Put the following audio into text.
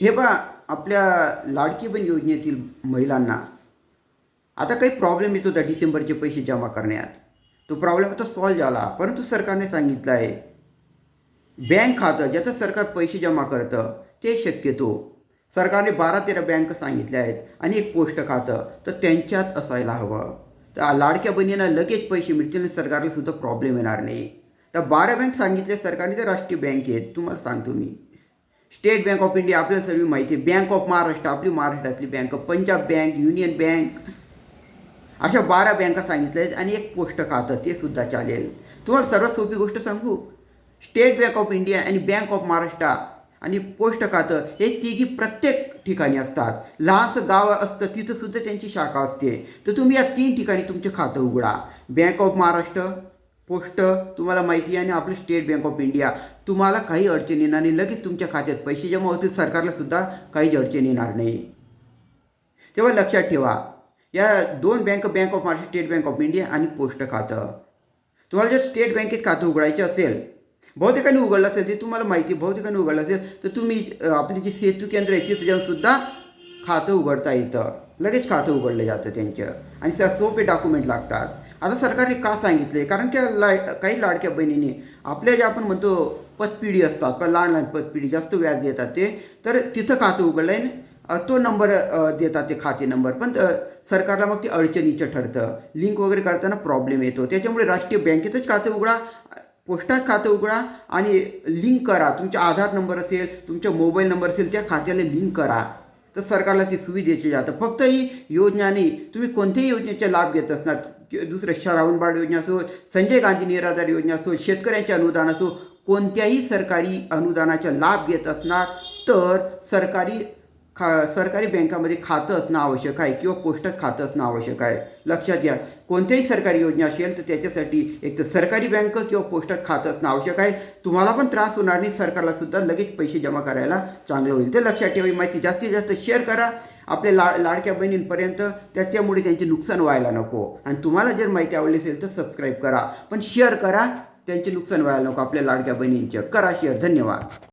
हे बा आपल्या लाडकी बहीण योजनेतील महिलांना आता काही प्रॉब्लेम येत होता डिसेंबरचे पैसे जमा करण्यात. तो प्रॉब्लेम आता सॉल्व्ह झाला. परंतु सरकारने सांगितलं आहे बँक खातं ज्याचं सरकार पैसे जमा करतं ते शक्यतो सरकारने बारा तेरा बँक सांगितल्या आहेत आणि एक पोस्ट खातं तर त्यांच्यात असायला हवं. तर लाडक्या बहिणींना लगेच पैसे मिळतील आणि सरकारला सुद्धा प्रॉब्लेम येणार नाही. तर बारा बँक सांगितले सरकारने तर राष्ट्रीय बँक आहेत. तुम्हाला सांगतो मी. स्टेट बँक ऑफ इंडिया आपल्याला सर्व माहिती आहे. बँक ऑफ महाराष्ट्र आपली महाराष्ट्रातली bank Punjab bank union bank अशा बारा बँका सांगितल्या आहेत. आणि एक पोस्ट खातं ते सुद्धा चालेल. तुम्हाला सर्वात सोपी गोष्ट सांगू? स्टेट बँक ऑफ इंडिया आणि बँक ऑफ महाराष्ट्र आणि पोस्ट खातं हे तिघी प्रत्येक ठिकाणी असतात. लहानसं गाव असतं तिथं सुद्धा त्यांची शाखा असते. तर तुम्ही या तीन ठिकाणी तुमचं खातं उघडा. बँक ऑफ महाराष्ट्र पोस्ट तुम्हाला माहिती आहे आणि आपली स्टेट बँक ऑफ इंडिया. तुम्हाला काही अडचण येणार नाही. लगेच तुमच्या खात्यात पैसे जमा होतील. सरकारला सुद्धा काहीच अडचण येणार नाही. तेव्हा लक्षात ठेवा या दोन bank bank of Maharashtra state bank of India आणि पोस्ट खातं. तुम्हाला जर स्टेट बँकेत खातं उघडायचं असेल बहुतेकांनी उघडलं असेल ते तुम्हाला माहिती बहुतेकांनी उघडलं असेल तर तुम्ही आपली जी सेतू केंद्र आहे तिथे जाऊनसुद्धा खातं उघडता येतं. लगेच खातं उघडलं जातं त्यांचं आणि त्या सोपे डॉक्युमेंट लागतात. आता सरकारने का सांगितले? कारण की ला काही लाडक्या बहिणींनी आपल्या जे आपण म्हणतो पतपिढी असतात का लहान लहान पतपिढी जास्त व्याज देतात ते तर तिथं खातं उघडलं आहे तो नंबर देतात ते खाते नंबर. पण सरकारला मग ते अडचणीचं ठरतं. लिंक वगैरे करताना प्रॉब्लेम येतो. त्याच्यामुळे राष्ट्रीय बँकेतच खातं उघडा पोस्टात खातं उघडा आणि लिंक करा. तुमचा आधार नंबर असेल तुमचा मोबाईल नंबर असेल त्या खात्याला लिंक करा. तर सरकारला ती सुविधेची जातं फक्त ही योजना नाही तुम्ही कोणत्याही योजनेचा लाभ घेत असणार. दुसरं श्रावणबाळ योजना असो संजय गांधी निराधार योजना असो शेतकऱ्यांचे अनुदान असो कोणत्याही सरकारी अनुदानाचा लाभ घेत असणार तर सरकारी खा सरकारी बँकामध्ये खातं असणं आवश्यक आहे किंवा पोस्टात खातं असणं आवश्यक आहे. लक्षात घ्या. कोणत्याही सरकारी योजना असेल तर त्याच्यासाठी एक तर सरकारी बँक किंवा पोस्टात खातं असणं आवश्यक आहे. तुम्हाला पण त्रास होणार नाही. सरकारला सुद्धा लगेच पैसे जमा करायला चांगलं होईल. ते लक्षात ठेवा. माहिती जास्तीत जास्त शेअर करा. आपल्या ला लाडक्या बहिणींपर्यंत त्याच्यामुळे त्यांचे नुकसान व्हायला नको. आणि तुम्हाला जर माहिती आवडली असेल तर सबस्क्राईब करा. पण शेअर करा. त्यांचे नुकसान व्हायला नको. आपल्या लाडक्या बहिणींचं. करा शेअर धन्यवाद.